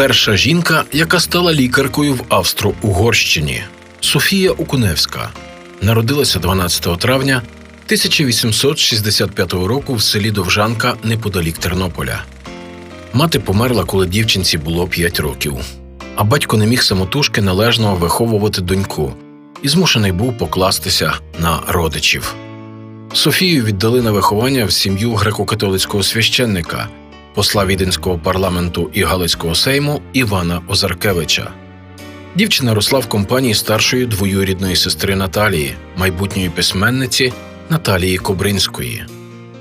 Перша жінка, яка стала лікаркою в Австро-Угорщині Софія Окуневська, народилася 12 травня 1865 року в селі Довжанка неподалік Тернополя. Мати померла, коли дівчинці було 5 років, а батько не міг самотужки належно виховувати доньку і змушений був покластися на родичів. Софію віддали на виховання в сім'ю греко-католицького священника, посла Віденського парламенту і Галицького сейму Івана Озаркевича. Дівчина росла в компанії старшої двоюрідної сестри Наталії, майбутньої письменниці Наталії Кобринської.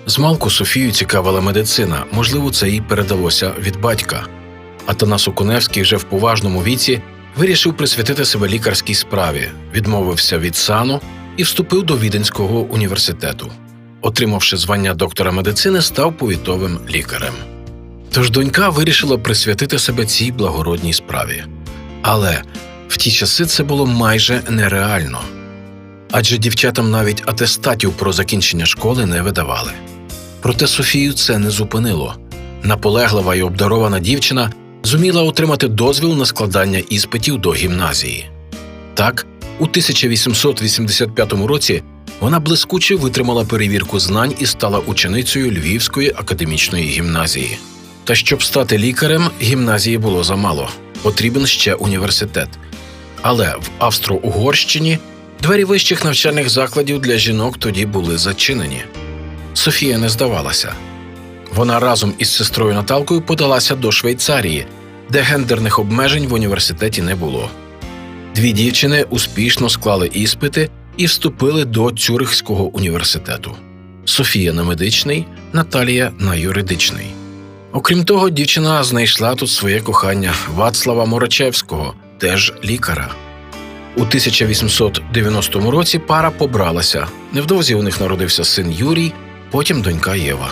Змалку Софію цікавила медицина, можливо, це їй передалося від батька. А Танас Окуневський вже в поважному віці вирішив присвятити себе лікарській справі, відмовився від сану і вступив до Віденського університету. Отримавши звання доктора медицини, став повітовим лікарем. Тож донька вирішила присвятити себе цій благородній справі. Але в ті часи це було майже нереально. Адже дівчатам навіть атестатів про закінчення школи не видавали. Проте Софію це не зупинило. Наполеглива і обдарована дівчина зуміла отримати дозвіл на складання іспитів до гімназії. Так, у 1885 році вона блискуче витримала перевірку знань і стала ученицею Львівської академічної гімназії. Та щоб стати лікарем, гімназії було замало, потрібен ще університет. Але в Австро-Угорщині двері вищих навчальних закладів для жінок тоді були зачинені. Софія не здавалася. Вона разом із сестрою Наталкою подалася до Швейцарії, де гендерних обмежень в університеті не було. Дві дівчини успішно склали іспити і вступили до Цюрихського університету. Софія на медичний, Наталія на юридичний. Окрім того, дівчина знайшла тут своє кохання Вацлава Морочевського, теж лікаря. У 1890 році пара побралася. Невдовзі у них народився син Юрій, потім донька Єва.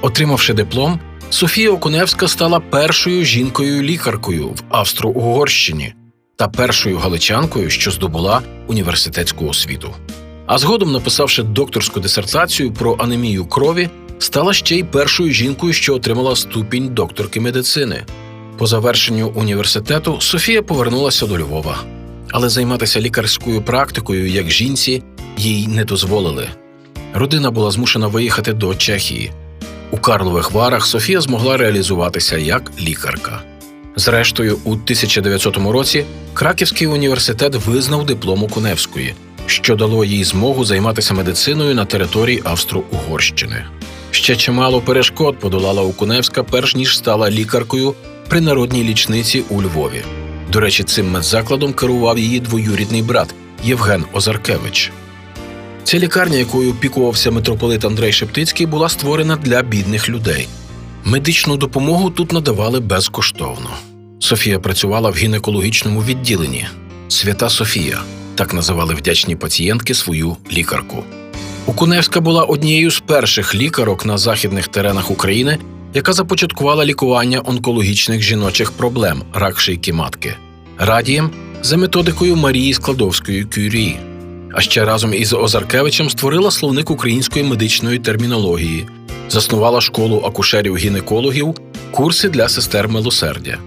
Отримавши диплом, Софія Окуневська стала першою жінкою-лікаркою в Австро-Угорщині та першою галичанкою, що здобула університетську освіту. А згодом, написавши докторську дисертацію про анемію крові, стала ще й першою жінкою, що отримала ступінь докторки медицини. По завершенню університету Софія повернулася до Львова, але займатися лікарською практикою як жінці їй не дозволили. Родина була змушена виїхати до Чехії. У Карлових Варах Софія змогла реалізуватися як лікарка. Зрештою, у 1900 році Краківський університет визнав диплом Окуневської, що дало їй змогу займатися медициною на території Австро-Угорщини. Ще чимало перешкод подолала Окуневська, перш ніж стала лікаркою при народній лічниці у Львові. До речі, цим медзакладом керував її двоюрідний брат Євген Озаркевич. Ця лікарня, якою опікувався митрополит Андрей Шептицький, була створена для бідних людей. Медичну допомогу тут надавали безкоштовно. Софія працювала в гінекологічному відділенні. Свята Софія так називали вдячні пацієнтки свою лікарку. Окуневська була однією з перших лікарок на західних теренах України, яка започаткувала лікування онкологічних жіночих проблем рак шийки матки, радієм за методикою Марії Складовської Кюрі. А ще разом із Озаркевичем створила словник української медичної термінології, заснувала школу акушерів-гінекологів, курси для сестер милосердя.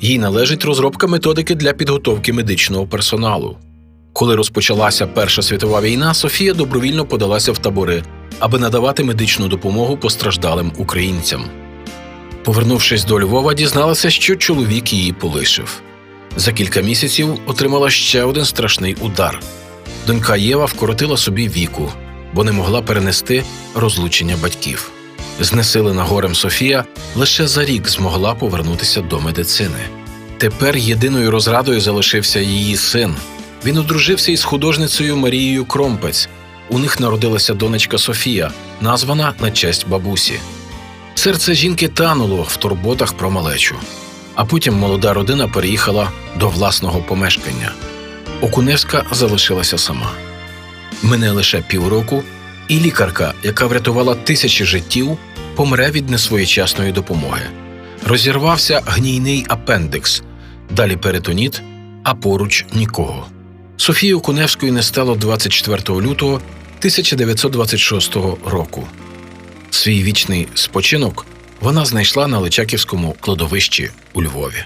Їй належить розробка методики для підготовки медичного персоналу. Коли розпочалася Перша світова війна, Софія добровільно подалася в табори, аби надавати медичну допомогу постраждалим українцям. Повернувшись до Львова, дізналася, що чоловік її полишив. За кілька місяців отримала ще один страшний удар. Донька Єва вкоротила собі віку, бо не могла перенести розлучення батьків. Знесилена горем Софія лише за рік змогла повернутися до медицини. Тепер єдиною розрадою залишився її син. Він одружився із художницею Марією Кромпець. У них народилася донечка Софія, названа на честь бабусі. Серце жінки тануло в турботах про малечу. А потім молода родина переїхала до власного помешкання. Окуневська залишилася сама. Мине лише півроку, і лікарка, яка врятувала тисячі життів, помре від несвоєчасної допомоги. Розірвався гнійний апендикс, далі перитоніт, а поруч нікого. Софії Куневською не стало 24 лютого 1926 року. Свій вічний спочинок вона знайшла на Личаківському кладовищі у Львові.